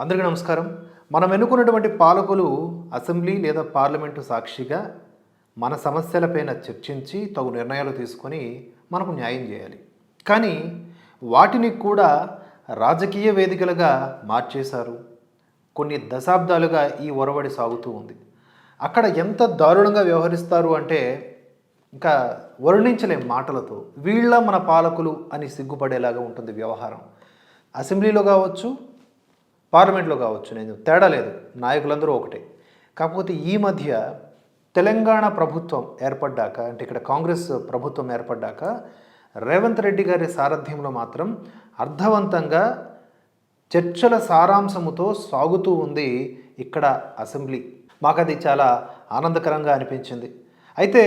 అందరికీ నమస్కారం. మనం ఎన్నుకున్నటువంటి పాలకులు అసెంబ్లీ లేదా పార్లమెంటు సాక్షిగా మన సమస్యలపైన చర్చించి తగు నిర్ణయాలు తీసుకొని మనకు న్యాయం చేయాలి. కానీ వాటిని కూడా రాజకీయ వేదికలుగా మార్చేశారు. కొన్ని దశాబ్దాలుగా ఈ ఒరవడి సాగుతూ ఉంది. అక్కడ ఎంత దారుణంగా వ్యవహరిస్తారు అంటే ఇంకా వర్ణించలేం మాటలతో. వీళ్ళ మన పాలకులు అని సిగ్గుపడేలాగా ఉంటుంది వ్యవహారం. అసెంబ్లీలో కావచ్చు పార్లమెంట్లో కావచ్చు నేను తేడా లేదు. నాయకులందరూ ఒకటే. కాకపోతే ఈ మధ్య తెలంగాణ ప్రభుత్వం ఏర్పడ్డాక అంటే ఇక్కడ కాంగ్రెస్ ప్రభుత్వం ఏర్పడ్డాక రేవంత్ రెడ్డి గారి సారథ్యంలో మాత్రం అర్థవంతంగా చర్చల సారాంశముతో సాగుతూ ఉంది ఇక్కడ అసెంబ్లీ. మాకు అది చాలా ఆనందకరంగా అనిపించింది. అయితే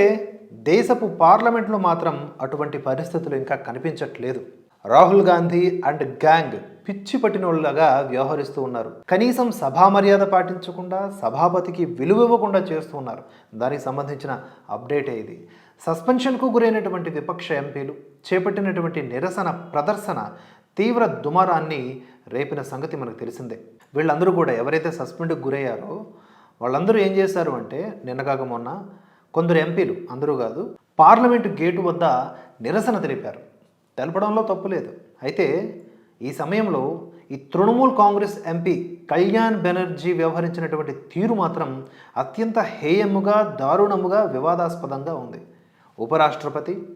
దేశపు పార్లమెంట్లో మాత్రం అటువంటి పరిస్థితులు ఇంకా కనిపించట్లేదు. రాహుల్ గాంధీ అండ్ గ్యాంగ్ పిచ్చి పట్టినోళ్ళగా వ్యవహరిస్తూ ఉన్నారు. కనీసం సభా మర్యాద పాటించకుండా సభాపతికి విలువ ఇవ్వకుండా చేస్తూ ఉన్నారు. దానికి సంబంధించిన అప్డేటే ఇది. సస్పెన్షన్కు గురైనటువంటి విపక్ష ఎంపీలు చేపట్టినటువంటి నిరసన ప్రదర్శన తీవ్ర దుమారాన్ని రేపిన సంగతి మనకు తెలిసిందే. వీళ్ళందరూ కూడా ఎవరైతే సస్పెండ్కి గురయ్యారో వాళ్ళందరూ ఏం చేశారు అంటే నిన్నగాక మొన్న కొందరు ఎంపీలు అందరూ కాదు పార్లమెంటు గేటు వద్ద నిరసన తెలిపారు. తెలపడంలో తప్పులేదు అయితే ఈ సమయంలో ఈ తృణమూల్ కాంగ్రెస్ ఎంపీ కళ్యాణ్ బెనర్జీ వ్యవహరించినటువంటి తీరు మాత్రం అత్యంత హేయముగా దారుణముగా వివాదాస్పదంగా ఉంది. ఉపరాష్ట్రపతి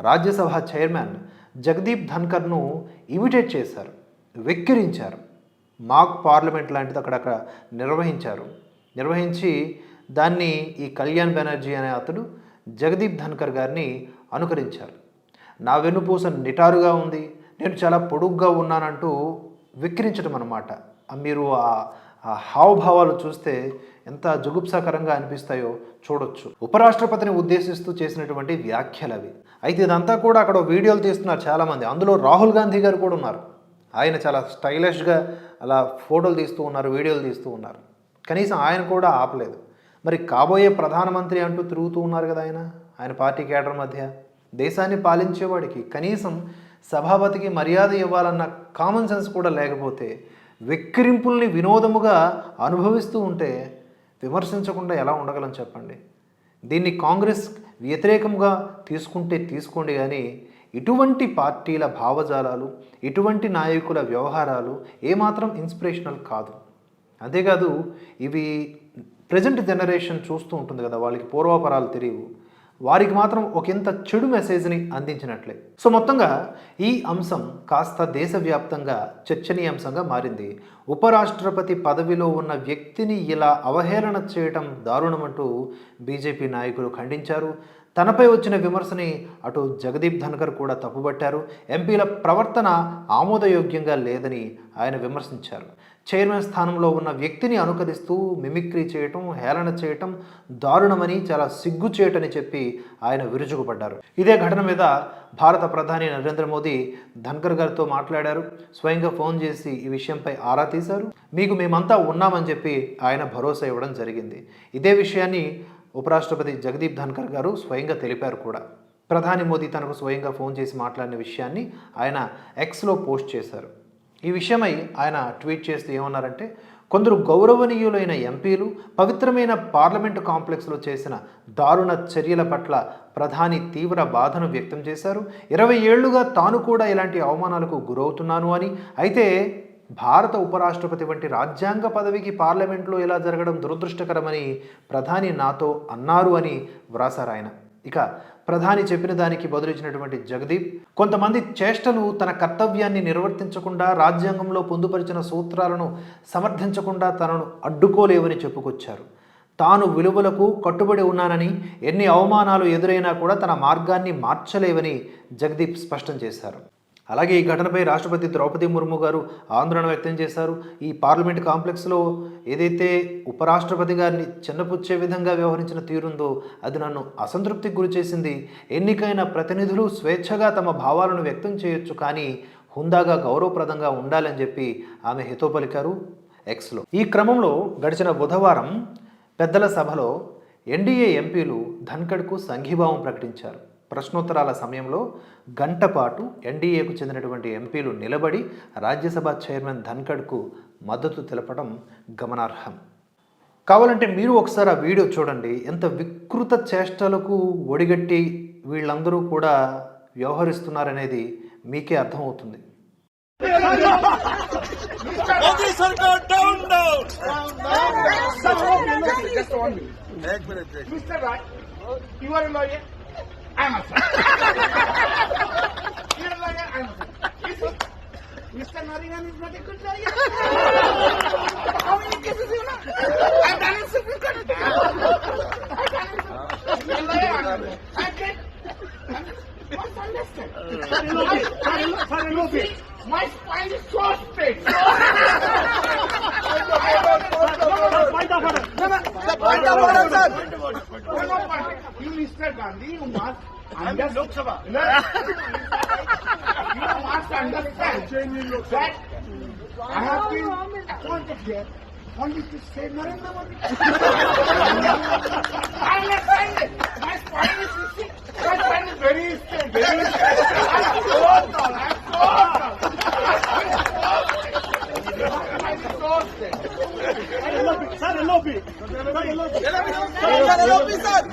రాజ్యసభ చైర్మన్ జగదీప్ ధన్కర్ను ఇమిటేట్ చేశారు వెక్కిరించారు. మాక్ పార్లమెంట్ లాంటిది అక్కడక్కడ నిర్వహించారు. నిర్వహించి దాన్ని ఈ కళ్యాణ్ బెనర్జీ అనే అతడు జగదీప్ ధన్కర్ గారిని అనుకరించారు. నా వెన్నుపూస నిటారుగా ఉంది. నేను చాలా పొడుగ్గా ఉన్నానంటూ విక్రించడం అనమాట మీరు ఆ ఆ హావభావాలు చూస్తే ఎంత జుగుప్సాకరంగా అనిపిస్తాయో చూడొచ్చు. ఉపరాష్ట్రపతిని ఉద్దేశిస్తూ చేసినటువంటి వ్యాఖ్యలు అవి. అయితే ఇదంతా కూడా అక్కడ వీడియోలు తీస్తున్నారు చాలామంది. అందులో రాహుల్ గాంధీ గారు కూడా ఉన్నారు. ఆయన చాలా స్టైలిష్గా అలా ఫోటోలు తీస్తూ ఉన్నారు వీడియోలు తీస్తూ ఉన్నారు. కనీసం ఆయన కూడా ఆపలేదు. మరి కాబోయే ప్రధానమంత్రి అంటూ తిరుగుతూ ఉన్నారు కదా ఆయన? ఆయన పార్టీ కేడర్ మధ్య? దేశాన్ని పాలించేవాడికి కనీసం సభాపతికి మర్యాద ఇవ్వాలన్న కామన్ సెన్స్ కూడా లేకపోతే వెక్కిరింపుల్ని వినోదముగా అనుభవిస్తూ ఉంటే విమర్శించకుండా ఎలా ఉండగలం చెప్పండి? దీన్ని కాంగ్రెస్ వ్యతిరేకంగా తీసుకుంటే తీసుకోండి కానీ ఇటువంటి పార్టీల భావజాలాలు ఇటువంటి నాయకుల వ్యవహారాలు ఏమాత్రం ఇన్స్పిరేషనల్ కాదు. అంతేకాదు ఇవి ప్రజెంట్ జనరేషన్ చూస్తూ ఉంటుంది కదా వాళ్ళకి పూర్వాపరాలు తెలియవు. వారికి మాత్రం ఒకంత చెడు మెసేజ్ని అందించినట్లే. సో మొత్తంగా ఈ అంశం కాస్త దేశవ్యాప్తంగా చర్చనీయాంశంగా మారింది. ఉపరాష్ట్రపతి పదవిలో ఉన్న వ్యక్తిని ఇలా అవహేళన చేయటం దారుణమంటూ బీజేపీ నాయకులు ఖండించారు. తనపై వచ్చిన విమర్శని అటు జగదీప్ ధన్కర్ కూడా తప్పుబట్టారు. ఎంపీల ప్రవర్తన ఆమోదయోగ్యంగా లేదని ఆయన విమర్శించారు. చైర్మన్ స్థానంలో ఉన్న వ్యక్తిని అనుకరిస్తూ మిమిక్రీ చేయటం హేళన చేయటం దారుణమని చాలా సిగ్గు చేయటని చెప్పి ఆయన విరుచుకుపడ్డారు ఇదే ఘటన మీద భారత ప్రధాని నరేంద్ర మోదీ ధన్కర్ గారితో మాట్లాడారు. స్వయంగా ఫోన్ చేసి ఈ విషయంపై ఆరా తీశారు. మీకు మేమంతా ఉన్నామని చెప్పి ఆయన భరోసా ఇవ్వడం జరిగింది. ఇదే విషయాన్ని ఉపరాష్ట్రపతి జగదీప్ ధన్కర్ గారు స్వయంగా తెలిపారు కూడా. ప్రధాని మోదీ తనకు స్వయంగా ఫోన్ చేసి మాట్లాడిన విషయాన్ని ఆయన ఎక్స్లో పోస్ట్ చేశారు. ఈ విషయమై ఆయన ట్వీట్ చేస్తూ ఏమన్నారంటే కొందరు గౌరవనీయులైన ఎంపీలు పవిత్రమైన పార్లమెంటు కాంప్లెక్స్లో చేసిన దారుణ చర్యల పట్ల ప్రధాని తీవ్ర బాధను వ్యక్తం చేశారు. ఇరవై ఏళ్ళుగా తాను కూడా ఇలాంటి అవమానాలకు గురవుతున్నాను అని. అయితే భారత ఉపరాష్ట్రపతి వంటి రాజ్యాంగ పదవికి పార్లమెంట్లో ఇలా జరగడం దురదృష్టకరమని ప్రధాని నాతో అన్నారు అని వ్రాసారు ఆయన. ఇక ప్రధాని చెప్పిన దానికి బదులిచ్చినటువంటి జగదీప్ కొంతమంది చేష్టలు తన కర్తవ్యాన్ని నిర్వర్తించకుండా రాజ్యాంగంలో పొందుపరిచిన సూత్రాలను సమర్థించకుండా తనను అడ్డుకోలేవని చెప్పుకొచ్చారు. తాను విలువలకు కట్టుబడి ఉన్నానని ఎన్ని అవమానాలు ఎదురైనా కూడా తన మార్గాన్ని మార్చలేవని జగదీప్ స్పష్టం చేశారు. అలాగే ఈ ఘటనపై రాష్ట్రపతి ద్రౌపది ముర్ము గారు ఆందోళన వ్యక్తం చేశారు. ఈ పార్లమెంట్ కాంప్లెక్స్లో ఏదైతే ఉపరాష్ట్రపతి గారిని చిన్నపుచ్చే విధంగా వ్యవహరించిన తీరుందో అది నన్ను అసంతృప్తికి గురిచేసింది ఎన్నికైన ప్రతినిధులు స్వేచ్ఛగా తమ భావాలను వ్యక్తం చేయొచ్చు కానీ హుందాగా గౌరవప్రదంగా ఉండాలని చెప్పి ఆమె హితో పలికారు ఎక్స్లో. ఈ క్రమంలో గడిచిన బుధవారం పెద్దల సభలో ఎన్డీఏ ఎంపీలు ధన్కడ్కు సంఘీభావం ప్రకటించారు. ప్రశ్నోత్తరాల సమయంలో గంటపాటు ఎన్డీఏకు చెందినటువంటి ఎంపీలు నిలబడి రాజ్యసభ చైర్మన్ ధన్ఖడ్కు మద్దతు తెలపడం గమనార్హం. కావాలంటే మీరు ఒకసారి ఆ వీడియో చూడండి. ఎంత వికృత చేష్టలకు ఒడిగట్టి వీళ్ళందరూ కూడా వ్యవహరిస్తున్నారనేది మీకే అర్థమవుతుంది. you are a lawyer. Amazon. You're like an Amazon. You see, Mr. Nottingham is not a good lawyer. How many cases you know? I've done in Supreme Court. I've done in Supreme Court. You're like My spine is so Point of order. Point of order, sir. You, Mr. Gandhi, you must understand. Lok Sabha. you must understand that I have been appointed here only to save Narendra Modi. I understand it. Sale López, sale López. Sale López. Sale López, sale